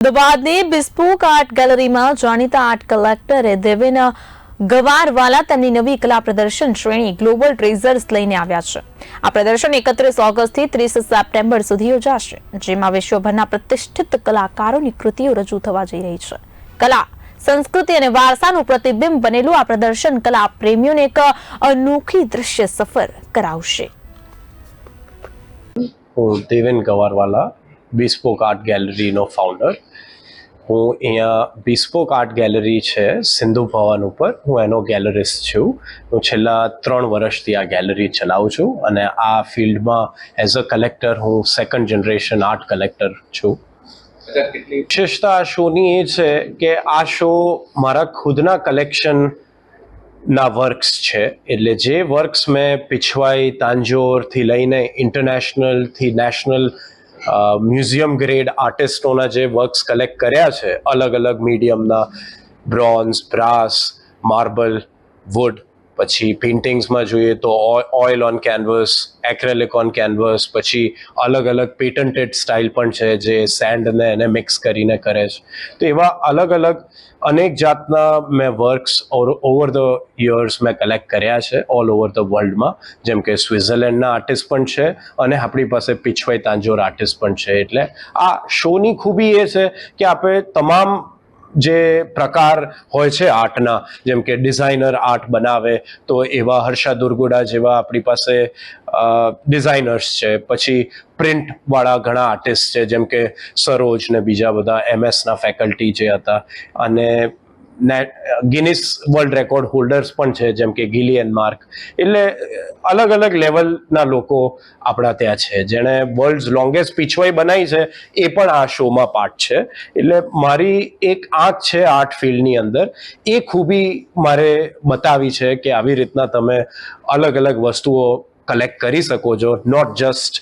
અમદાવાદની બિસ્પોક આર્ટ ગેલેરીમાં જાણીતા આર્ટ કલેક્ટરે દેવેન ગવારવાલા તેમની નવી કલા પ્રદર્શન શ્રેણી ગ્લોબલ ટ્રેઝર્સ લઈને આવ્યા છે. આ પ્રદર્શન એકત્રીસ ઓગસ્ટથી ત્રીસ સપ્ટેમ્બર સુધી યોજાશે, જેમાં વિશ્વભરના પ્રતિષ્ઠિત કલાકારોની કૃતિઓ રજૂ થવા જઈ રહી છે. કલા, સંસ્કૃતિ અને વારસાનું પ્રતિબિંબ બનેલું આ પ્રદર્શન કલા પ્રેમીઓને એક અનોખી દૃશ્ય સફર કરાવશે. દેવેન ગવારવાલા બિસ્પોક આર્ટ ગેલેરીનો ફાઉન્ડર હું અહીંયા બિસ્પોક આર્ટ ગેલેરી છે, સિંધુ ભવન ઉપર. હું એનો ગેલેરિસ્ટ છું. હું છેલ્લા ત્રણ વર્ષથી આ ગેલેરી ચલાવું છું અને આ ફિલ્ડમાં એઝ અ કલેક્ટર હું સેકન્ડ જનરેશન આર્ટ કલેક્ટર છું. વિશેષતા આ શોની એ છે કે આ શો મારા ખુદના કલેક્શનના વર્ક્સ છે. એટલે જે વર્ક્સ મેં પિછવાઈ, તાંજોરથી લઈને ઇન્ટરનેશનલથી નેશનલ મ્યુઝિયમ ગ્રેડ આર્ટિસ્ટોના જે વર્ક્સ કલેક્ટ કર્યા છે અલગ અલગ મીડિયમના, બ્રોન્ઝ, બ્રાસ, માર્બલ, વુડ પછી પેઇન્ટિંગ્સમાં જોઈએ તો oil on canvas acrylic on canvas પછી અલગ અલગ પેટન્ટેડ સ્ટાઇલ પણ છે જે સેન્ડને એને મિક્સ કરીને કરે છે. તો એવા અલગ અલગ અનેક જાતના મેં વર્ક્સ ઓવર ધ યર્સ મેં કલેક્ટ કર્યા છે ઓલ ઓવર ધ વર્લ્ડમાં જેમ કે સ્વિટ્ઝરલેન્ડના આર્ટિસ્ટ પણ છે અને આપણી પાસે પિછવાઈ તાંજોર આર્ટિસ્ટ પણ છે. એટલે આ શોની ખૂબી એ છે કે આપણે તમામ જે પ્રકાર હોય છે આર્ટના, જેમ કે ડિઝાઇનર આર્ટ બનાવે, તો એવા હર્ષા દુર્ગુડા જેવા આપણી પાસે ડિઝાઇનર્સ છે. પછી પ્રિન્ટવાળા ઘણા આર્ટિસ્ટ છે, જેમ કે સરોજ ને બીજા બધા એમએસના ફેકલ્ટી જે હતા. અને ગિનિસ વર્લ્ડ રેકોર્ડ હોલ્ડર્સ પણ છે, જેમ કે ગિલિયન માર્ક. એટલે, અલગ અલગ લેવલના લોકો આપણા ત્યાં છે. જેણે વર્લ્ડ લોંગેસ્ટ પીછવાઈ બનાવી છે, એ પણ આ શોમાં પાર્ટ છે. એટલે મારી એક આંખ છે, આર્ટ ફિલ્ડની અંદર. એ ખૂબી મારે બતાવી છે કે આવી રીતના તમે અલગ અલગ વસ્તુઓ કલેક્ટ કરી શકો છો. Not just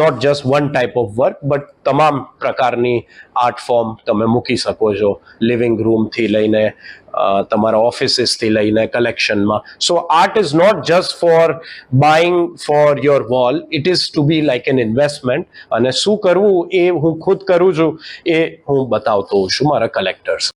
not just one type of work but તમામ પ્રકારની આર્ટ ફોર્મ તમે મૂકી શકો છો. લિવિંગ રૂમથી લઈને તમારા ઓફિસીસથી લઈને કલેક્શનમાં so art is not just for buying for your wall it is to be like an investment અને શું કરવું એ હું ખુદ કરું છું, એ હું બતાવતો છું મારા કલેક્ટર્સ